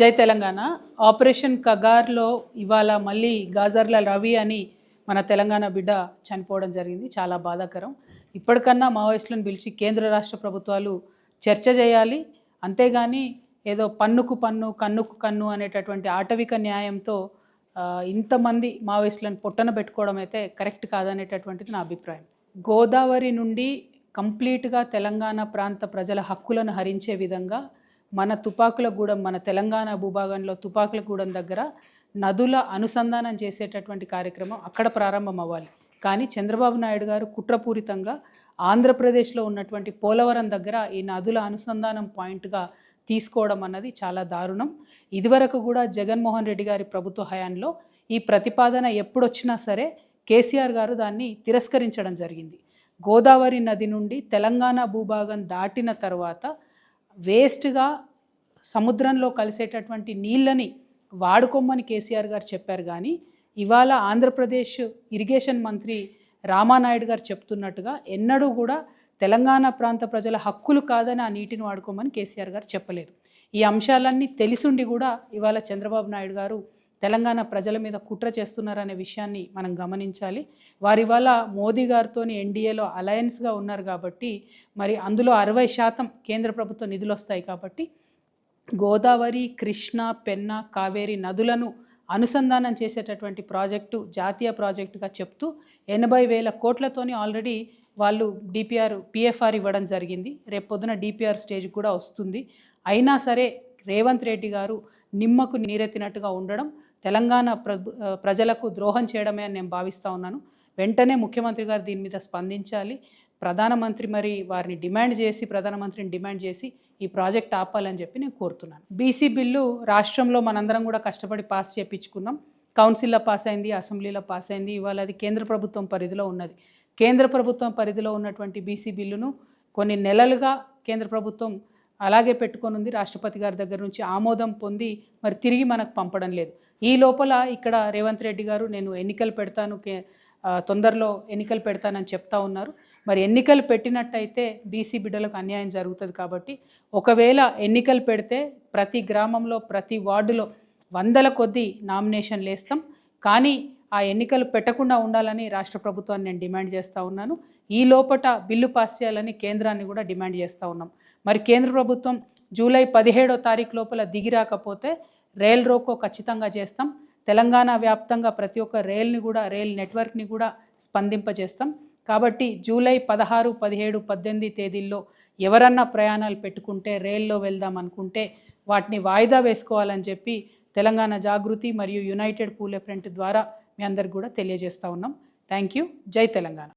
జై తెలంగాణ. ఆపరేషన్ కగార్లో ఇవాళ మళ్ళీ గాజర్ల రవి అని మన తెలంగాణ బిడ్డ చనిపోవడం జరిగింది. చాలా బాధాకరం. ఇప్పటికన్నా మావోయిస్టులను పిలిచి కేంద్ర రాష్ట్ర ప్రభుత్వాలు చర్చ చేయాలి. అంతేగాని ఏదో పన్నుకు పన్ను కన్నుకు కన్ను అనేటటువంటి ఆటవిక న్యాయంతో ఇంతమంది మావోయిస్టులను పొట్టన పెట్టుకోవడం అయితే కరెక్ట్ కాదనేటటువంటిది నా అభిప్రాయం. గోదావరి నుండి కంప్లీట్గా తెలంగాణ ప్రాంత ప్రజల హక్కులను హరించే విధంగా మన తుపాకుల గూడెం మన తెలంగాణ భూభాగంలో తుపాకుల గూడెం దగ్గర నదుల అనుసంధానం చేసేటటువంటి కార్యక్రమం అక్కడ ప్రారంభం అవ్వాలి కానీ చంద్రబాబు నాయుడు గారు కుట్రపూరితంగా ఆంధ్రప్రదేశ్లో ఉన్నటువంటి పోలవరం దగ్గర ఈ నదుల అనుసంధానం పాయింట్గా తీసుకోవడం అన్నది చాలా దారుణం. ఇదివరకు కూడా జగన్మోహన్ రెడ్డి గారి ప్రభుత్వ హయాంలో ఈ ప్రతిపాదన ఎప్పుడొచ్చినా సరే కేసీఆర్ గారు దాన్ని తిరస్కరించడం జరిగింది. గోదావరి నది నుండి తెలంగాణ భూభాగం దాటిన తర్వాత వేస్ట్గా సముద్రంలో కలిసేటటువంటి నీళ్ళని వాడుకోమని కేసీఆర్ గారు చెప్పారు కానీ ఇవాళ ఆంధ్రప్రదేశ్ ఇరిగేషన్ మంత్రి రామానాయుడు గారు చెప్తున్నట్టుగా ఎన్నడూ కూడా తెలంగాణ ప్రాంత ప్రజల హక్కులు కాదని ఆ నీటిని వాడుకోమని కేసీఆర్ గారు చెప్పలేదు. ఈ అంశాలన్నీ తెలిసుండి కూడా ఇవాళ చంద్రబాబు నాయుడు గారు తెలంగాణ ప్రజల మీద కుట్ర చేస్తున్నారనే విషయాన్ని మనం గమనించాలి. వారి వల్ల మోదీ గారితో ఎన్డీఏలో అలయన్స్గా ఉన్నారు కాబట్టి మరి అందులో అరవై శాతం కేంద్ర ప్రభుత్వ నిధులు వస్తాయి కాబట్టి గోదావరి కృష్ణ పెన్న కావేరి నదులను అనుసంధానం చేసేటటువంటి ప్రాజెక్టు జాతీయ ప్రాజెక్టుగా చెప్తూ ఎనభై వేల కోట్లతోని ఆల్రెడీ వాళ్ళు డిపిఆర్ పిఎఫ్ఆర్ ఇవ్వడం జరిగింది. రేపు పొద్దున డిపిఆర్ స్టేజ్ కూడా వస్తుంది. అయినా సరే రేవంత్ రెడ్డి గారు నిమ్మకు నీరెత్తినట్టుగా ఉండడం తెలంగాణ ప్రజలకు ద్రోహం చేయడమే అని నేను భావిస్తూ ఉన్నాను. వెంటనే ముఖ్యమంత్రి గారు దీని మీద స్పందించాలి. ప్రధానమంత్రి మరి వారిని డిమాండ్ చేసి ప్రధానమంత్రిని డిమాండ్ చేసి ఈ ప్రాజెక్ట్ ఆపాలని చెప్పి నేను కోరుతున్నాను. బీసీ బిల్లు రాష్ట్రంలో మనందరం కూడా కష్టపడి పాస్ చేయించుకున్నాం కౌన్సిల్లో పాస్ అయింది అసెంబ్లీలో పాస్ అయింది. ఇవాళ అది కేంద్ర ప్రభుత్వం పరిధిలో ఉన్నది. కేంద్ర ప్రభుత్వం పరిధిలో ఉన్నటువంటి బీసీ బిల్లును కొన్ని నెలలుగా కేంద్ర ప్రభుత్వం అలాగే పెట్టుకొని ఉంది. రాష్ట్రపతి గారి దగ్గర నుంచి ఆమోదం పొంది మరి తిరిగి మనకు పంపడం లేదు. ఈ లోపల ఇక్కడ రేవంత్ రెడ్డి గారు నేను ఎన్నికలు పెడతాను కే తొందరలో ఎన్నికలు పెడతానని చెప్తా ఉన్నారు. మరి ఎన్నికలు పెట్టినట్టయితే బీసీ బిడ్డలకు అన్యాయం జరుగుతుంది కాబట్టి ఒకవేళ ఎన్నికలు పెడితే ప్రతి గ్రామంలో ప్రతి వార్డులో వందల కొద్దీ నామినేషన్లు వేస్తాం కానీ ఆ ఎన్నికలు పెట్టకుండా ఉండాలని రాష్ట్ర ప్రభుత్వాన్ని నేను డిమాండ్ చేస్తూ ఉన్నాను. ఈ లోపట బిల్లు పాస్ చేయాలని కేంద్రాన్ని కూడా డిమాండ్ చేస్తూ ఉన్నాం. మరి కేంద్ర ప్రభుత్వం జూలై పదిహేడో తారీఖు లోపల దిగి రాకపోతే రైల్ రోకో ఖచ్చితంగా చేస్తాం. తెలంగాణ వ్యాప్తంగా ప్రతి ఒక్క రైల్ని కూడా రైల్ నెట్వర్క్ని కూడా స్పందింపజేస్తాం. కాబట్టి జూలై పదహారు పదిహేడు పద్దెనిమిది తేదీల్లో ఎవరన్నా ప్రయాణాలు పెట్టుకుంటే రైల్లో వెళ్దాం అనుకుంటే వాటిని వాయిదా వేసుకోవాలని చెప్పి తెలంగాణ జాగృతి మరియు యునైటెడ్ పూలే ఫ్రంట్ ద్వారా మీ అందరికి కూడా తెలియజేస్తా ఉన్నాం. Thank you. జై తెలంగాణ.